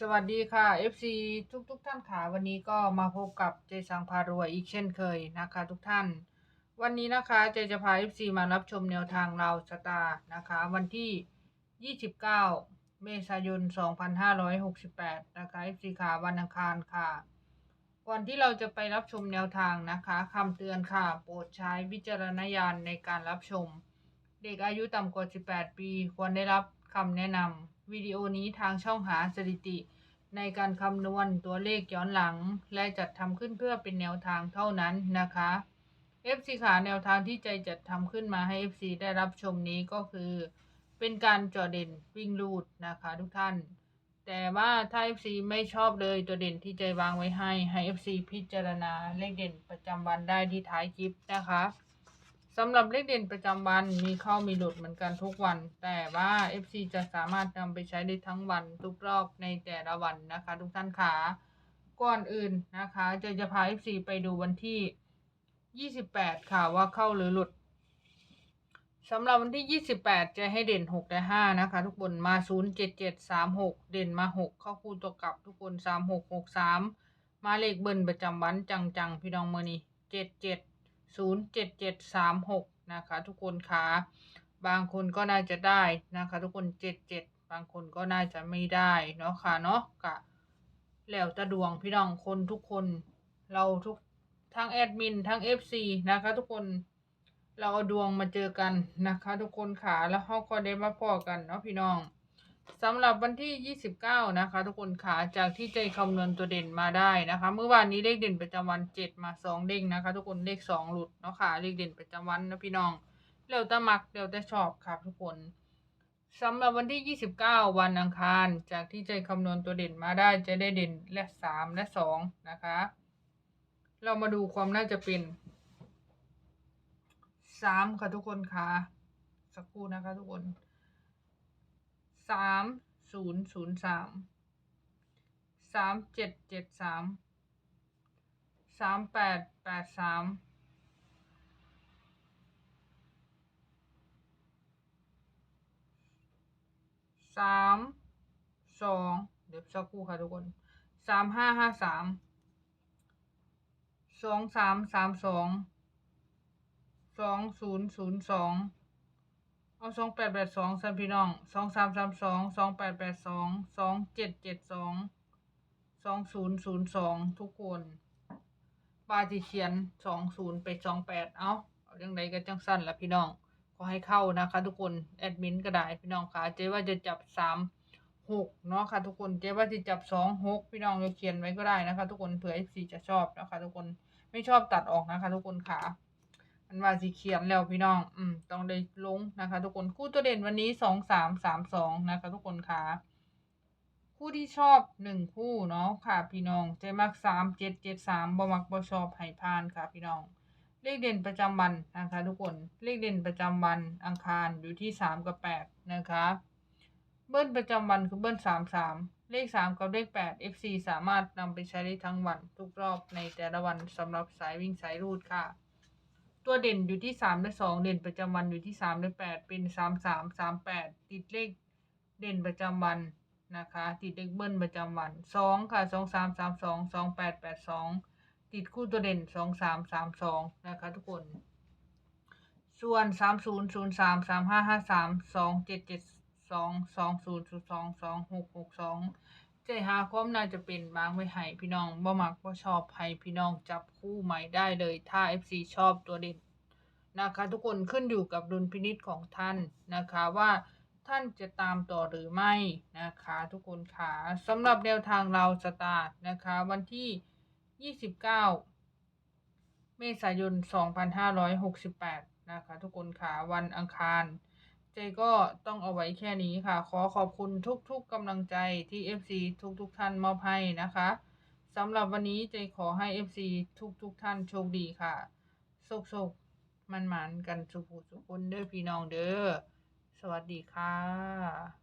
สวัสดีค่ะ FC ทุกทุกๆท่านค่ะวันนี้ก็มาพบกับเจสังพารวยอีกเช่นเคยนะคะ ทุกท่าน วันนี้นะคะเจจะพา FC มารับชมแนวทางเราสตาร์นะคะ วันที่ 29 เมษายน 2568 นะคะ FC ค่ะวันอังคารค่ะ ก่อนที่เราจะไปรับชมแนวทางนะคะคำเตือนค่ะ โปรดใช้วิจารณญาณในการรับชม เด็กอายุต่ำกว่า 18 ปี ควรได้รับ คำแนะนำวิดีโอนี้ทางช่องหาสถิติ ในการคำนวณตัวเลขย้อนหลัง และจัดทำขึ้นเพื่อเป็นแนวทางเท่านั้นนะคะ FC ขาแนวทางที่ใจจัดทำขึ้นมาให้ FC ได้รับชมนี้ก็คือ เป็นการจอเด่นวิ่งรูดนะคะทุกท่าน แต่ว่าถ้า FC ไม่ชอบเลยตัวเด่นที่ใจวางไว้ให้ให้ FC พิจารณาเลขเด่นประจำวันได้ที่ท้ายคลิปนะคะ สำหรับเลขเด่นประจำวันมีเข้ามีหลุดเหมือนกันทุกวัน แต่ว่า FC จะสามารถนำไปใช้ได้ทั้งวันทุกรอบในแต่ละวันนะคะ ทุกท่านขาก่อนอื่นนะคะจะจะพา FC ไปดูวันที่ 28 ค่ะว่าเข้าหรือหลุดสำหรับวันที่ 28 จะให้เด่น 6 และ 5 นะคะ ทุกคนมา 0 7 7 3 6 เด่นมา 6 เข้าคู่ตัวกลับทุกคน 3 6 6 3 มาเลขเบิ้ลประจำวันจังๆ พี่น้องเมื่อนี้7 7 0 7 7 3 6 นะคะ ทุกคนคะบางคนก็น่าจะได้นะคะ ทุกคน 7 7 บางคนก็น่าจะไม่ได้เนาะค่ะเนาะกะแล้วแตะดวงพี่น้องคนทุกคนเราทุกทั้งแอดมินทั้ง FC นะคะ ทุกคนเราเอาดวงมาเจอกันนะคะ ทุกคนขาแล้วเขาก็ได้มาพอกันเนาะพี่น้อง สำหรับวันที่ 29 นะคะ ทุกคนขาจากที่ใจคำนวณตัวเด่นมาได้นะคะ เมื่อวานนี้เลขเด่นประจำวัน 7 มา 2 เด้งนะคะ ทุกคนเลข 2 หลุดเนาะค่ะเลขเด่นประจำวันนะพี่น้องเร็วต่มักเร็วต่ชอบค่ะทุกคนสำหรับวันที่ 29 วันอังคาร จากที่ใจคำนวณตัวเด่นมาได้จะได้เด่นและ 3 และ 2 นะคะ เรามาดูความน่าจะเป็นสามค่ะทุกคนค่ะสักครู่นะคะทุกคน สามศูนย์ศูนย์สามสามเจ็ดเจ็ดสามสามแปดแปดสามสามสองเดี๋ยวสักครู่ค่ะทุกคนสามห้าห้าสามสองสามสามสองสองศูนย์ศูนย์สอง เอาสองแปดแปดสองสันพี่น้องสองสามสามสองสองแปดแปดสองสองเจ็ดเจ็ดสองสองศูนย์ศูนย์สองทุกคนปาจิเขียนสองศูนย์ไปสองแปดเอาเอาจังไดก็จังสั้นละพี่น้องขอให้เข้านะคะ ทุกคนแอดมินก็ได้พี่น้องค่ะเจ๊ว่าจะจับสามหกเนาะค่ะทุกคนเจ๊ว่าจะจับสองหกพี่น้องจะเขียนไว้ก็ได้นะคะ ทุกคนเผื่อ FC จะชอบนะคะ ทุกคนไม่ชอบตัดออกนะคะ ทุกคนค่ะ มันว่าสีเขียนแล้วพี่น้อง อืม ต้องได้ลงนะคะ ทุกคนคู่ตัวเด่นวันนี้สองสามสามสองนะคะ ทุกคนค่ะคู่ที่ชอบหนึ่งคู่เนาะค่ะ พี่น้องใจมักสามเจ็ดเจ็ดสามบ่มักบ่ชอบไห้พานค่ะ พี่น้อง เลขเด่นประจำวันนะคะ ทุกคนเลขเด่นประจำวันอังคารอยู่ที่สามกับแปดนะคะ เบิ้ลประจำวันคือเบิ้ลสามสามเลขสามกับเลขแปด FC สามารถนำไปใช้ได้ทั้งวันทุกรอบในแต่ละวันสำหรับสายวิ่งสายรูดค่ะ ตัวเด่นอยู่ที่สามและสองเด่นประจำวันอยู่ที่สามและแปดเป็นสามสามสามแปดติดเลขเด่นประจำวันนะคะ ติดเลขเบิ้ลประจำวันสองค่ะสองสามสามสองสองแปดแปดสองติดคู่ตัวเด่นสองสามสามสองนะคะทุกคน ส่วนสามศูนย์ศูนย์สามสามห้าห้าสามสองเจ็ดเจ็ดสองสองศูนย์ศูนย์สองสองหกหกสอง ใจหาความน่าจะเป็นบางไว้ให้พี่น้องบ่มักบ่ชอบให้พี่น้องจับคู่ใหม่ได้เลยถ้า FC ชอบตัวเด่นนะคะทุกคนขึ้นอยู่กับดุลพินิจของท่านนะคะว่าท่านจะตามต่อหรือไม่นะคะทุกคนค่ะสำหรับแนวทางเราสตาร์ทนะคะวันที่ 29 เมษายน 2568 นะคะทุกคนค่ะวันอังคาร เจก็ต้องเอาไว้แค่นี้ค่ะ ขอขอบคุณทุกๆกำลังใจที่ FC ทุกๆท่านมอบให้นะคะสำหรับวันนี้เจขอให้ FC ทุกๆท่านโชคดีค่ะสุขๆมันๆกันสุขสุขคนเด้อพี่น้องเด้อสวัสดีค่ะ